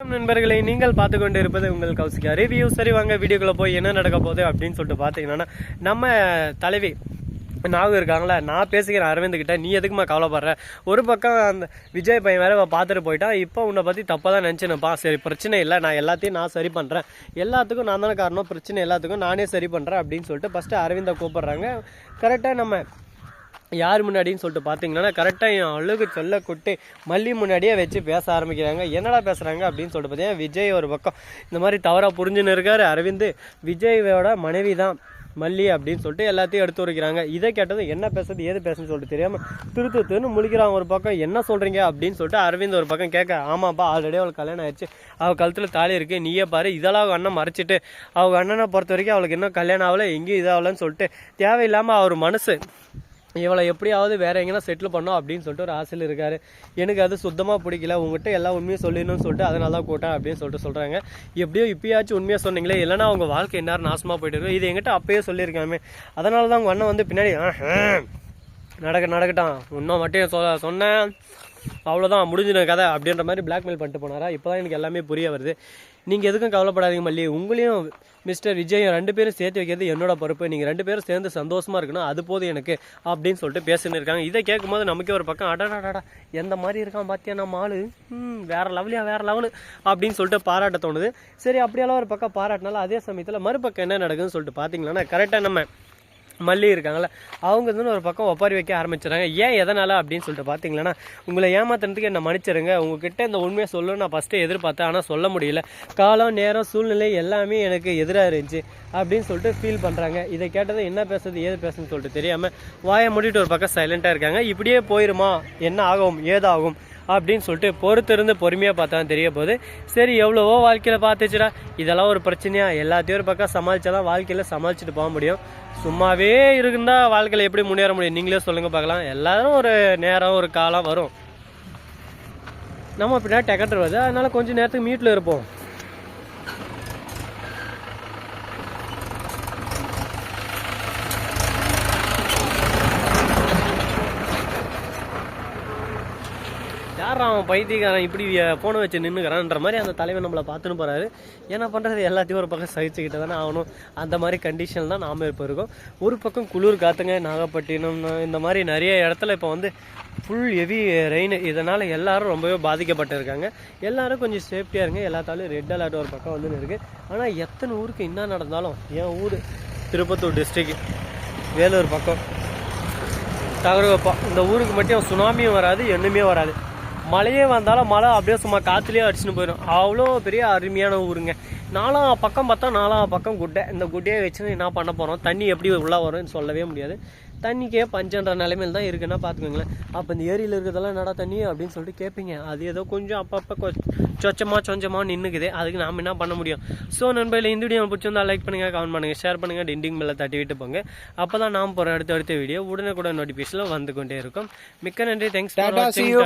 நண்பர்களை நீங்கள் பார்த்து கொண்டு இருப்பது உங்கள் கௌசிகா ரிவ்யூ சரி வாங்க வீடியோக்குள்ள போய் என்ன நடக்க போகுது அப்படின்னு சொல்லிட்டு பார்த்தீங்கன்னா நம்ம தலைவி நாகு இருக்காங்களா நான் பேசுகிறேன் அரவிந்த் கிட்ட நீ எதுக்குமா கவலைப்படுற? ஒரு பக்கம் அந்த விஜய் பையன் வேற பார்த்துட்டு போயிட்டான். இப்போ உன்னை பற்றி தப்பாக தான் நினச்சினப்பா சரி பிரச்சனை இல்லை. நான் எல்லாத்தையும் நான் சரி பண்ணுறேன் எல்லாத்துக்கும் நான் தானே காரணம். பிரச்சனை எல்லாத்துக்கும் நானே சரி பண்ணுறேன் அப்படின்னு சொல்லிட்டு ஃபஸ்ட்டு அரவிந்தை கூப்பிடுறாங்க. கரெக்டாக நம்ம யார் முன்னாடின்னு சொல்லிட்டு பார்த்தீங்கன்னா கரெக்டாக என் அழுகு சொல்ல கொட்டு மல்லி முன்னாடியே வச்சு பேச ஆரம்பிக்கிறாங்க. என்னடா பேசுகிறாங்க அப்படின்னு சொல்லிட்டு பார்த்தீங்கன்னா விஜய் ஒரு பக்கம். இந்த மாதிரி தவறாக புரிஞ்சுன்னு இருக்காரு அரவிந்த். விஜயோட மனைவி தான் மல்லி அப்படின்னு சொல்லிட்டு எல்லாத்தையும் எடுத்து வைக்கிறாங்க இதை கேட்டது என்ன பேசுறது ஏது பேசுன்னு சொல்லிட்டு தெரியாமல் திரு திருன்னு முழிக்கிறான் ஒரு பக்கம். என்ன சொல்கிறீங்க அப்படின்னு சொல்லிட்டு அரவிந்த் ஒரு பக்கம் கேட்க ஆமாப்பா ஆல்ரெடி அவளுக்கு கல்யாணம் ஆயிடுச்சு. அவள் கழுத்தில் தாலி இருக்குது நீயே பாரு இதெல்லாம் அவங்க அண்ணன் மறைச்சிட்டு அவங்க அண்ணனை பொறுத்த வரைக்கும் அவளுக்கு இன்னும் கல்யாணம் ஆகலை எங்கேயும் இதாகலன்னு சொல்லிட்டு தேவையில்லாமல் அவர் மனசு இவளை எப்படியாவது வேற எங்கன்னா செட்டில் பண்ணோம் அப்படின்னு சொல்லிட்டு ஒரு ஆசையில் இருக்காரு. எனக்கு அது சுத்தமாக பிடிக்கல. உங்கள்கிட்ட எல்லா உண்மையும் சொல்லிடணும்னு சொல்லிட்டு அதனால தான் கூட்டேன் அப்படின்னு சொல்லிட்டு சொல்கிறாங்க எப்படியோ இப்பயாச்சும் உண்மையாக சொன்னீங்களே இல்லைனா அவங்க வாழ்க்கை என்ன நாசமாக போயிட்டு இருக்கும் இது எங்கிட்ட அப்பயே சொல்லியிருக்காமே. அதனால தான் உங்கள் அண்ணன் வந்து பின்னாடி நடக்க நடக்கட்டான். இன்னும் மட்டும் சொ சொன்னேன். அவ்வளோதான் முடிஞ்சின கதை அப்படின்ற மாதிரி பிளாக்மெயில் பண்ணிட்டு போனாரா? இப்போ தான் எனக்கு எல்லாமே புரிய வருது. நீங்கள் எதுக்கும் கவலைப்படாதீங்க மல்லி. உங்களையும் மிஸ்டர் விஜயும் ரெண்டு பேரும் சேர்த்து வைக்கிறது என்னோட பொறுப்பு. நீங்கள் ரெண்டு பேரும் சேர்ந்து சந்தோஷமாக இருக்கணும். அது போதும் எனக்கு அப்படின்னு சொல்லிட்டு பேசின்னு இருக்காங்க. இதை கேட்கும்போது நமக்கே ஒரு பக்கம் அடடாடா எந்த மாதிரி இருக்கான் பார்த்தியா நம்ம ஆள்? வேறு வேற லெவலியா வேறு லெவலு அப்படின்னு சொல்லிட்டு பாராட்ட தோணுது. சரி அப்படியெல்லாம் ஒரு பக்கம் பாராட்டினாலும் அதே சமயத்தில் மறுபக்கம் என்ன நடக்குதுன்னு சொல்லிட்டு பார்த்தீங்கன்னா கரெக்டாக நம்ம மல்லி இருக்காங்கல்ல அவங்க வந்து ஒரு பக்கம் ஒப்பாரி வைக்க ஆரம்பிச்சிடறாங்க. ஏன் எதனால் அப்படின்னு சொல்லிட்டு பார்த்தீங்களன்னா உங்களை ஏமாத்துறதுக்கு என்ன மன்னிச்சிருங்க. உங்ககிட்ட இந்த உண்மையை சொல்ல நான் ஃபஸ்ட்டு எதிர்பார்த்தேன். ஆனால் சொல்ல முடியல. காலம் நேரம் சூழ்நிலை எல்லாமே எனக்கு எதிராக இருந்துச்சு அப்படின்னு சொல்லிட்டு ஃபீல் பண்ணுறாங்க இதை கேட்டதை என்ன பேசுறது ஏது பேசுன்னு சொல்லிட்டு தெரியாமல் வாயை மூடிட்டு ஒரு பக்கம் சைலண்ட்டாக இருக்காங்க. இப்படியே போயிருமா? என்ன ஆகும்? ஏதாகும்? அப்படின்னு சொல்லிட்டு பொறுத்திருந்து பொறுமையாக பார்த்தா தெரிய போகுது. சரி எவ்வளவோ வாழ்க்கையில் பார்த்துச்சுடா. இதெல்லாம் ஒரு பிரச்சனையா? எல்லாத்தையும் ஒரு பக்கம் சமாளிச்சாதான் வாழ்க்கையில் சமாளிச்சுட்டு போக முடியும். சும்மாவே இருந்தால் வாழ்க்கையில் எப்படி முன்னேற முடியும்? நீங்களே சொல்லுங்கள் பார்க்கலாம். எல்லாரும் ஒரு நேரம் ஒரு காலம் வரும். நம்ம அப்படின்னா டெக்கட்டர் வருது. அதனால கொஞ்சம் நேரத்துக்கு மீட்டில் இருப்போம். யார் அவன் பைத்தியக்காரன்? இப்படி போன வச்சு நின்றுக்கிறான்ற மாதிரி அந்த தலைவன் நம்மளை பார்த்துன்னு போகிறாரு என்ன பண்ணுறது எல்லாத்தையும் ஒரு பக்கம் சகிச்சுக்கிட்டு தானே ஆகணும். அந்த மாதிரி கண்டிஷன் தான் நாம இப்போ இருக்கோம். ஒரு பக்கம் குளிர் காத்துங்க நாகப்பட்டினம் இந்த மாதிரி நிறைய இடத்துல இப்போ வந்து ஃபுல் ஹெவி ரெயின் இதனால் எல்லாரும் ரொம்பவே பாதிக்கப்பட்டிருக்காங்க. எல்லாரும் கொஞ்சம் சேஃப்டியாக இருங்க. எல்லாத்தாலும் ரெட் அலர்ட் ஒரு பக்கம் வந்து இருக்கு. ஆனால் எத்தனை ஊருக்கு என்ன நடந்தாலும் என் ஊர் திருப்பத்தூர் டிஸ்ட்ரிக்ட் வேலூர் பக்கம் தகரவப்பா இந்த ஊருக்கு மட்டும் சுனாமியும் வராது என்னுமே வராது. மழையே வந்தாலும் மழை அப்படியே சும்மா காற்றுலேயே அடிச்சுன்னு போயிடும். அவ்வளோ பெரிய அருமையான ஊருங்க. நாலா பக்கம் பார்த்தா நாலா பக்கம் குட்டை. இந்த குட்டையை வச்சு என்ன பண்ண போகிறோம் தண்ணி எப்படி உள்ளே வரும்னு சொல்லவே முடியாது. தண்ணிக்கே பஞ்சன்ற நிலைமையில் தான் இருக்குன்னா பார்த்துக்கோங்களேன். அப்போ இந்த ஏரியில் இருக்கிறதெல்லாம் நடா தண்ணி அப்படின்னு சொல்லிட்டு கேட்பீங்க. அது ஏதோ கொஞ்சம் அப்பப்போ சொச்சமாக சொஞ்சமாக நின்றுக்குது அதுக்கு நாம் என்ன பண்ண முடியும்? ஸோ நண்பர்களே இந்த வீடியோ பிடிச்சிருந்தா லைக் பண்ணுங்கள் கமெண்ட் பண்ணுங்கள் ஷேர் பண்ணுங்கள் டிண்டிங் மேலே தட்டி விட்டு போங்க. அப்போ தான் நாம் போகிற அடுத்த அடுத்த வீடியோ உடனுக்குடன் நோட்டிஃபிகேஷனில் வந்து கொண்டே இருக்கும். மிக்க நன்றி. தேங்க்ஸ் ஃபார் வாட்சிங்